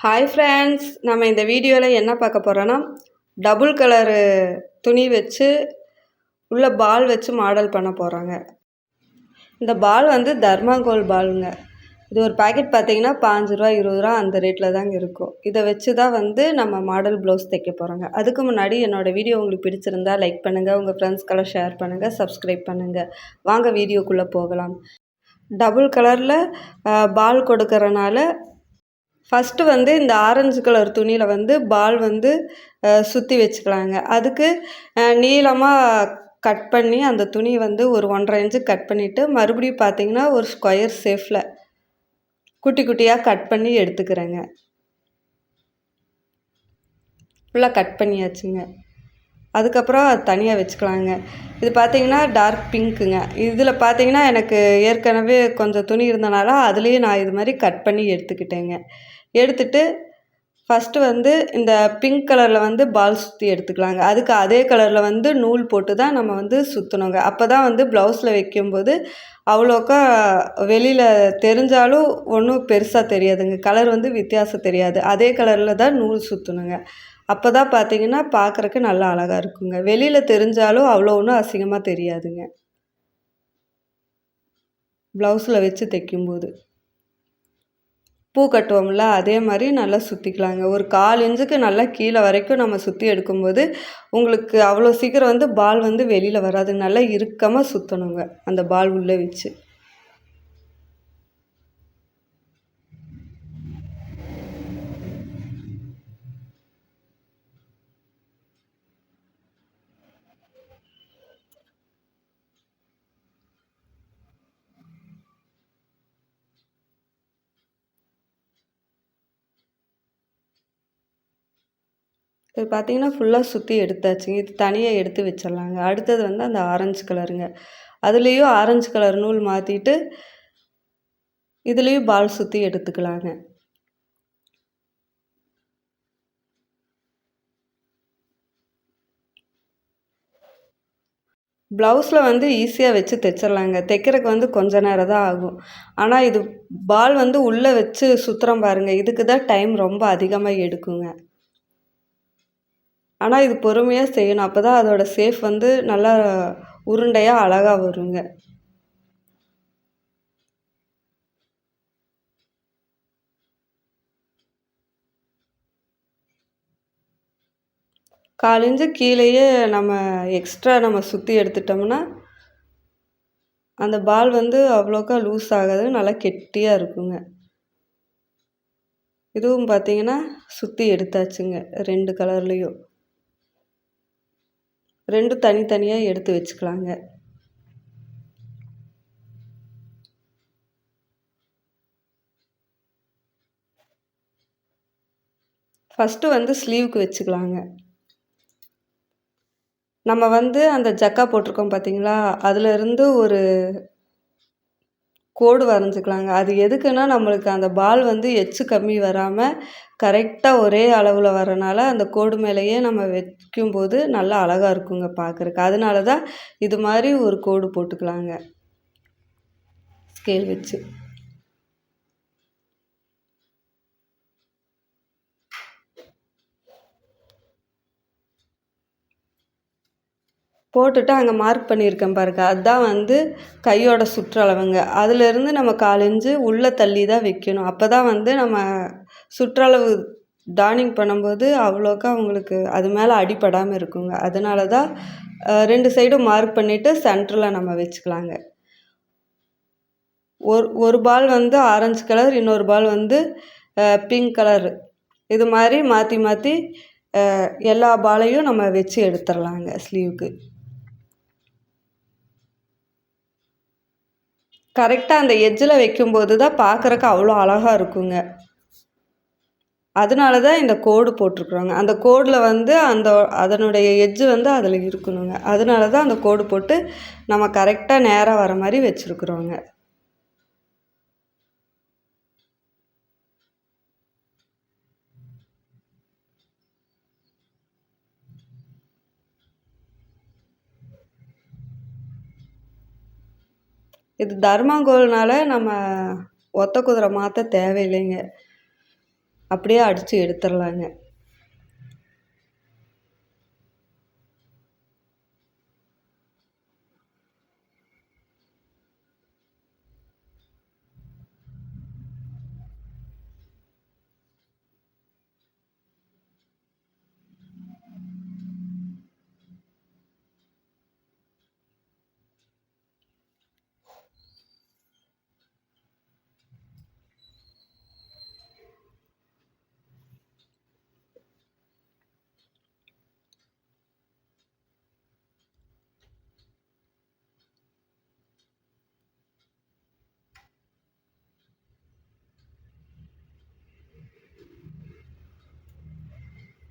Hi friends நம்ம இந்த வீடியோவில் என்ன பார்க்க போகிறோன்னா டபுள் கலரு துணி வச்சு உள்ள பால் வச்சு மாடல் பண்ண போகிறாங்க இந்த பால் வந்து தர்மாகோல் பாலுங்க இது ஒரு பேக்கெட் பார்த்தீங்கன்னா பாஞ்சு ரூபா இருபது ரூபா அந்த ரேட்டில் தாங்க இருக்கும். இதை வச்சு தான் வந்து நம்ம மாடல் ப்ளவுஸ் தைக்க போகிறோங்க அதுக்கு முன்னாடி என்னோடய வீடியோ உங்களுக்கு பிடிச்சிருந்தா லைக் பண்ணுங்கள் உங்கள் ஃப்ரெண்ட்ஸ்க்கெல்லாம் ஷேர் பண்ணுங்கள் சப்ஸ்கிரைப் பண்ணுங்கள் வாங்க வீடியோக்குள்ளே போகலாம். டபுள் கலரில் பால் கொடுக்கறனால ஃபஸ்ட்டு வந்து இந்த ஆரஞ்சு கலர் துணியில் வந்து பால் வந்து சுற்றி வச்சுக்கலாங்க. அதுக்கு நீளமாக கட் பண்ணி அந்த துணி வந்து ஒரு ஒன்றரை இன்ச்சு கட் பண்ணிவிட்டு மறுபடியும் பார்த்திங்கன்னா ஒரு ஸ்கொயர் ஷேஃபில் குட்டி குட்டியாக கட் பண்ணி எடுத்துக்கிறேங்க. ஃபுல்லாக கட் பண்ணியாச்சுங்க. அதுக்கப்புறம் அது தனியாக வச்சுக்கலாங்க. இது பார்த்திங்கன்னா டார்க் பிங்க்குங்க இதில் பார்த்திங்கன்னா எனக்கு ஏற்கனவே கொஞ்சம் துணி இருந்தனால அதுலேயும் நான் இது மாதிரி கட் பண்ணி எடுத்துக்கிட்டேங்க. எடுத்துட்டு ஃபஸ்ட்டு வந்து இந்த பிங்க் கலரில் வந்து பால் சுற்றி எடுத்துக்கலாங்க. அதுக்கு அதே கலரில் வந்து நூல் போட்டு தான் நம்ம வந்து சுற்றணுங்க அப்போ தான் வந்து ப்ளவுஸில் வைக்கும்போது அவ்வளோக்கா வெளியில் தெரிஞ்சாலும் ஒன்றும் பெருசாக தெரியாதுங்க. கலர் வந்து வித்தியாசம் தெரியாது. அதே கலரில் தான் நூல் சுற்றணுங்க அப்போ தான் பார்த்தீங்கன்னா பார்க்குறக்கு நல்லா அழகாக இருக்குங்க. வெளியில் தெரிஞ்சாலும் அவ்வளோ ஒன்றும் அசிங்கமாக தெரியாதுங்க. ப்ளவுஸில் வச்சு தைக்கும்போது. பூ கட்டுவோம்ல அதே மாதிரி நல்லா சுற்றிக்கலாங்க ஒரு கால் இன்ச்சுக்கு நல்லா கீழே வரைக்கும் நம்ம சுற்றி எடுக்கும்போது உங்களுக்கு அவ்வளோ சீக்கிரம் வந்து பால் வந்து வெளியில் வராது. நல்லா இறுக்கமாக சுற்றணுங்க அந்த பால் உள்ளே வச்சு. இப்போ பார்த்தீங்கன்னா ஃபுல்லாக சுற்றி எடுத்தாச்சுங்க இது தனியாக எடுத்து வச்சிடலாங்க. அடுத்தது வந்து அந்த ஆரஞ்சு கலருங்க அதுலேயும் ஆரஞ்சு கலர் நூல் மாற்றிட்டு இதுலேயும் பால் சுற்றி எடுத்துக்கலாங்க. ப்ளவுஸில் வந்து ஈஸியாக வச்சு தைச்சிடலாங்க. தைக்கிறதுக்கு வந்து கொஞ்ச நேரம் தான் ஆகும். ஆனால் இது பால் வந்து உள்ளே வச்சு சுற்றுறோம் பாருங்கள் இதுக்கு தான் டைம் ரொம்ப அதிகமாக எடுக்குங்க. ஆனால் இது பொறுமையாக செய்யணும். அப்போ தான் அதோடய சேஃப் வந்து நல்லா உருண்டையாக அழகாக வருங்க. காலிஞ்சு கீழேயே நம்ம எக்ஸ்ட்ரா நம்ம சுற்றி எடுத்துட்டோம்னா அந்த பால் வந்து அவ்வளோக்கா லூஸ் ஆகாது நல்லா கெட்டியாக இருக்குங்க. இதுவும் பார்த்தீங்கன்னா சுற்றி எடுத்தாச்சுங்க ரெண்டு கலர்லேயும் ரெண்டும் தனித்தனியாக எடுத்து வச்சுக்கலாங்க. ஃபஸ்ட்டு வந்து ஸ்லீவுக்கு வச்சுக்கலாங்க. நம்ம வந்து அந்த ஜக்கா போட்டிருக்கோம் பார்த்தீங்களா அதிலிருந்து ஒரு கோடு வரைஞ்சிக்கலாங்க. அது எதுக்குன்னா நம்மளுக்கு அந்த பால் வந்து எச்சு கம்மி வராமல் கரெக்டாக ஒரே அளவில் வரனால அந்த கோடு மேலேயே நம்ம வைக்கும்போது நல்லா அழகாக இருக்குங்க பார்க்குறக்கு அதனால தான் இது மாதிரி ஒரு கோடு போட்டுக்கலாங்க. ஸ்கேல் வச்சு. போட்டுட்டு அங்கே மார்க் பண்ணியிருக்கேன் பாருங்க. அதுதான் வந்து கையோட சுற்றளவுங்க. அதுலேருந்து நம்ம காலிஞ்சு உள்ளே தள்ளி தான் வைக்கணும். அப்போ தான் வந்து நம்ம சுற்றளவு டானிங் பண்ணும்போது அவ்வளோக்கா அவங்களுக்கு அது மேலே அடிப்படாமல் இருக்குங்க. அதனால தான் ரெண்டு சைடும் மார்க் பண்ணிவிட்டு சென்டரில் நம்ம வச்சுக்கலாங்க. ஒரு ஒரு பால் வந்து ஆரஞ்சு கலர் இன்னொரு பால் வந்து பிங்க் கலர். இது மாதிரி மாற்றி மாற்றி எல்லா பாலையும் நம்ம வச்சு எடுத்துடலாங்க ஸ்லீவுக்கு. கரெக்டாக அந்த எஜ்ஜில் வைக்கும்போது தான் பார்க்குறக்கு அவ்வளோ அழகாக இருக்குங்க. அதனால தான் இந்த கோடு போட்டிருக்குறோங்க. அந்த கோடில் வந்து அந்த அதனுடைய எட்ஜு வந்து அதில் இருக்கணுங்க. அதனால தான் அந்த கோடு போட்டு நம்ம கரெக்டாக நேராக வர மாதிரி வச்சுருக்குறோங்க. இது தர்மாங்கோல்னால் நம்ம ஒத்த குதிரை மாற்ற தேவையில்லைங்க. அப்படியே அடித்து எடுத்துடலாங்க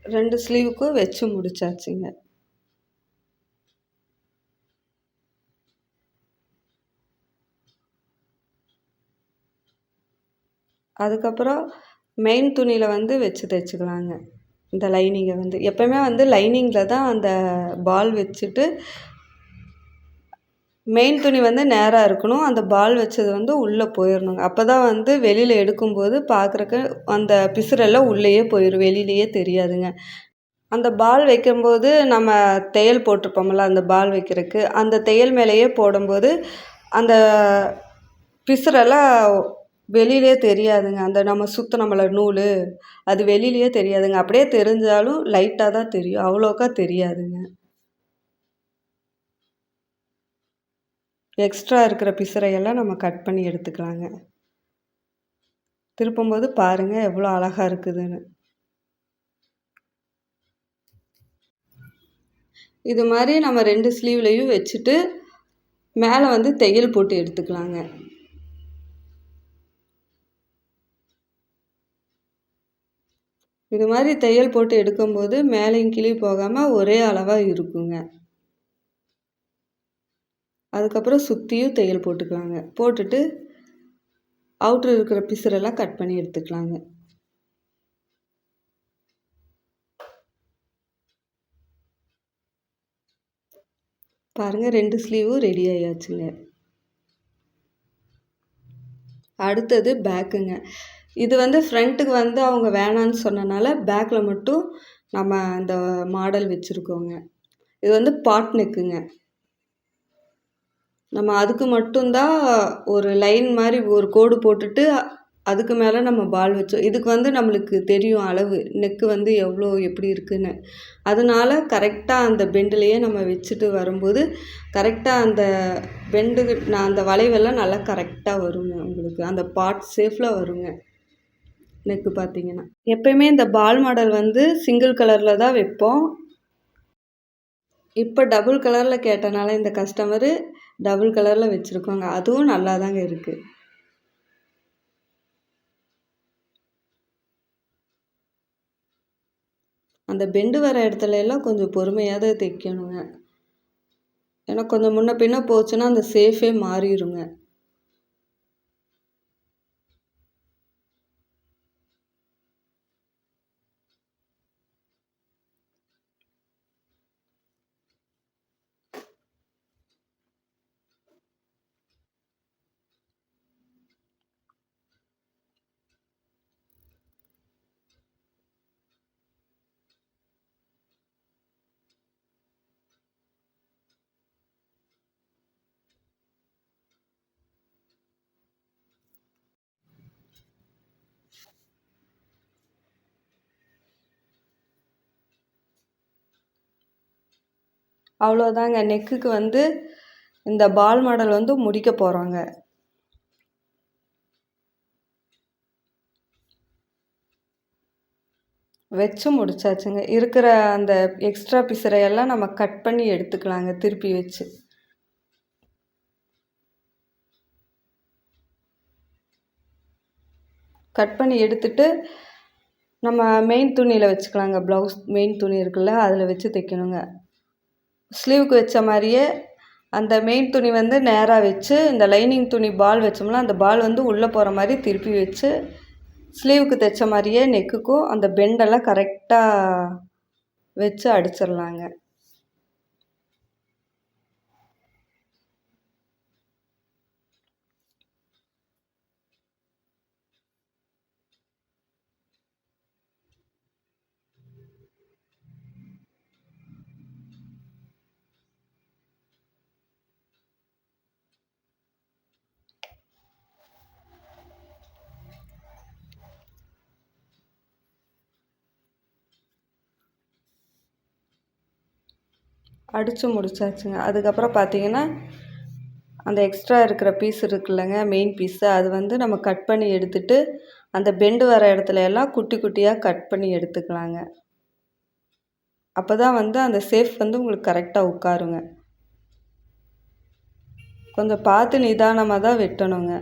ரெண்டு ஸ்லீவுக்கும் வச்சு முடிச்சாச்சுங்க. அதுக்கப்புறம் மெயின் துணியில் வந்து வச்சு தைச்சிக்கலாங்க. இந்த லைனிங்கை வந்து. எப்போயுமே வந்து லைனிங்கில் தான் அந்த பால் வச்சுட்டு மெயின் துணி வந்து நேராக இருக்கணும். அந்த பால் வச்சது வந்து உள்ளே போயிடணுங்க அப்போ தான் வந்து வெளியில் எடுக்கும்போது பார்க்குறக்கு அந்த பிசுரெல்லாம் உள்ளேயே போயிடும் வெளியிலேயே தெரியாதுங்க. அந்த பால் வைக்கும்போது நம்ம தையல் போட்டிருப்போம்ல அந்த பால் வைக்கிறதுக்கு அந்த தையல் மேலேயே போடும்போது அந்த பிசுரெல்லாம் வெளியிலே தெரியாதுங்க. அந்த நம்ம சுற்றினோம்ல நூல் அது வெளியிலேயே தெரியாதுங்க. அப்படியே தெரிஞ்சாலும் லைட்டாக தான் தெரியும். அவ்வளோக்கா தெரியாதுங்க. எக்ஸ்ட்ரா இருக்கிற பிசுறையெல்லாம் நம்ம கட் பண்ணி எடுத்துக்கலாங்க. திருப்பும்போது பாருங்கள் எவ்வளோ அழகாக இருக்குதுன்னு. இது மாதிரி நம்ம ரெண்டு ஸ்லீவ்லேயும் வச்சுட்டு மேலே வந்து தையல் போட்டு எடுத்துக்கலாங்க. இது மாதிரி தையல் போட்டு எடுக்கும்போது மேலேயும் கிளி போகாமல் ஒரே அளவாக இருக்குங்க. அதுக்கப்புறம் சுற்றியும் தையல் போட்டுக்கலாங்க. போட்டுட்டு அவுட்ரு இருக்கிற பிசுரெல்லாம் கட் பண்ணி எடுத்துக்கலாங்க. பாருங்கள் ரெண்டு ஸ்லீவும் ரெடி ஆயாச்சுங்க. அடுத்தது பேக்குங்க இது வந்து ஃப்ரண்ட்டுக்கு வந்து அவங்க வேணான்னு சொன்னனால பேக்கில் மட்டும் நம்ம அந்த மாடல் வச்சுருக்கோங்க. இது வந்து பாட் நெக்குங்க நம்ம அதுக்கு மட்டும்தான் ஒரு லைன் மாதிரி ஒரு கோடு போட்டுட்டு அதுக்கு மேலே நம்ம பால் வச்சோம். இதுக்கு வந்து நம்மளுக்கு தெரியும் அளவு நெக்கு வந்து எவ்வளோ எப்படி இருக்குன்னு. அதனால கரெக்டாக அந்த பெண்டுலேயே நம்ம வச்சுட்டு வரும்போது கரெக்டாக அந்த பெண்டு நான் அந்த வளைவெல்லாம் நல்லா கரெக்டாக வருங்க உங்களுக்கு. அந்த பார்ட் சேஃபில் வருங்க. நெக்கு பார்த்தீங்கன்னா. எப்பயுமே இந்த பால் மாடல் வந்து சிங்கிள் கலரில் தான் வைப்போம். இப்போ டபுள் கலரில் கேட்டனால இந்த கஸ்டமரு டபுள் கலரில் வச்சுருக்கோங்க. அதுவும் நல்லா தாங்க இருக்குது அந்த பெண்டு வர இடத்துல எல்லாம் கொஞ்சம் பொறுமையாக தான் தைக்கணுங்க. ஏன்னா கொஞ்சம் முன்ன பின்ன போச்சுன்னா அந்த சேஃபே மாறிடுங்க அவ்வளோதாங்க நெக்குக்கு வந்து இந்த பால் மாடல் வந்து முடிக்க போகிறோங்க வச்சு முடிச்சாச்சுங்க. இருக்கிற அந்த எக்ஸ்ட்ரா பிசரையெல்லாம் நம்ம கட் பண்ணி எடுத்துக்கலாங்க திருப்பி வச்சு. கட் பண்ணி எடுத்துட்டு நம்ம மெயின் துணியில் வச்சுக்கலாங்க. ப்ளவுஸ் மெயின் துணி இருக்குல்ல அதில் வச்சு தைக்கணுங்க. ஸ்லீவுக்கு வச்ச மாதிரியே அந்த மெயின் துணி வந்து நேராக வச்சு இந்த லைனிங் துணி பால் வச்சோம்னா அந்த பால் வந்து உள்ளே போகிற மாதிரி திருப்பி வச்சு ஸ்லீவுக்கு தைச்ச மாதிரியே நெக்குக்கும் அந்த பெண்டெல்லாம் கரெக்டாக வச்சு அடிச்சிடலாங்க. அடித்து முடிச்சாச்சுங்க. அதுக்கப்புறம் பார்த்தீங்கன்னா அந்த எக்ஸ்ட்ரா இருக்கிற பீஸ் இருக்குல்லங்க மெயின் பீஸு அது வந்து நம்ம கட் பண்ணி எடுத்துட்டு அந்த பெண்டு வர இடத்துல எல்லாம் குட்டி குட்டியாக கட் பண்ணி எடுத்துக்கலாங்க. அப்போ தான் வந்து அந்த சேஃப் வந்து உங்களுக்கு கரெக்டாக உட்காருங்க. கொஞ்சம் பார்த்து நிதானமாக தான் வெட்டணுங்க.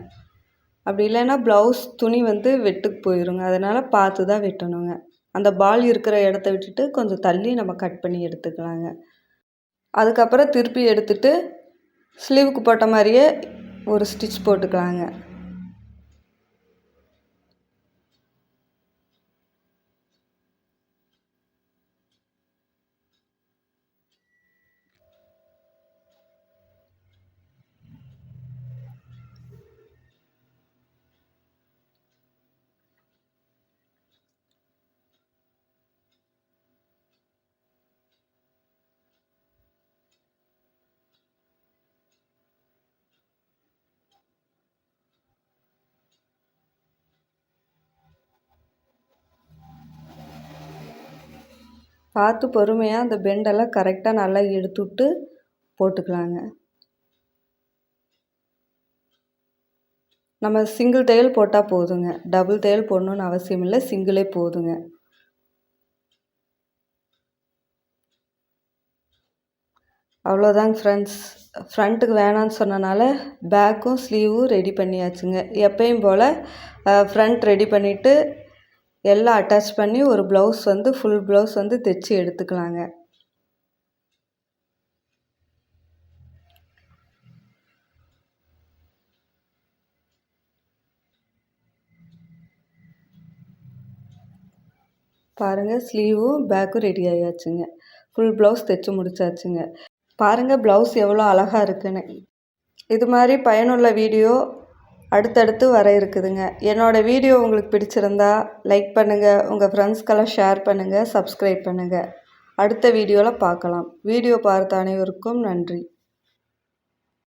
அப்படி இல்லைன்னா ப்ளவுஸ் துணி வந்து வெட்டுக்கு போயிருங்க. அதனால் பார்த்து தான் வெட்டணுங்க. அந்த பால் இருக்கிற இடத்த விட்டுட்டு கொஞ்சம் தள்ளி நம்ம கட் பண்ணி எடுத்துக்கலாங்க. அதுக்கப்புறம் திருப்பி எடுத்துட்டு ஸ்லீவுக்கு போட்ட மாதிரியே ஒரு ஸ்டிச் போட்டுக்கலாங்க. பார்த்து பொறுமையாக அந்த பெண்டெல்லாம் கரெக்டாக நல்லா எடுத்துவிட்டு போட்டுக்கலாங்க. நம்ம சிங்கிள் தையல் போட்டால் போதுங்க. டபுள் தையல் போடணுன்னு அவசியம் இல்லை. சிங்கிளே போதுங்க. அவ்வளோதாங்க ஃப்ரெண்ட்ஸ் ஃப்ரண்ட்டுக்கு வேணான்னு சொன்னனால பேக்கும் ஸ்லீவும் ரெடி பண்ணியாச்சுங்க. எப்பயும் போல் ஃப்ரண்ட் ரெடி பண்ணிவிட்டு எல்லாம் அட்டாச் பண்ணி ஒரு ப்ளவுஸ் வந்து ஃபுல் ப்ளவுஸ் வந்து தைச்சி எடுத்துக்கலாங்க. பாருங்கள் ஸ்லீவும் பேக்கும் ரெடி ஆயாச்சுங்க. ஃபுல் ப்ளவுஸ் தைச்சி முடிச்சாச்சுங்க. பாருங்கள் ப்ளவுஸ் எவ்வளோ அழகாக இருக்குன்னு. இது மாதிரி பயனுள்ள வீடியோ அடுத்தடுத்து வர இருக்குதுங்க. என்னோடய வீடியோ உங்களுக்கு பிடிச்சிருந்தா லைக் பண்ணுங்கள் உங்கள் ஃப்ரெண்ட்ஸ்க்கெல்லாம் ஷேர் பண்ணுங்கள் சப்ஸ்கிரைப் பண்ணுங்கள் அடுத்த வீடியோவில் பார்க்கலாம். வீடியோ பார்த்த அனைவருக்கும் நன்றி.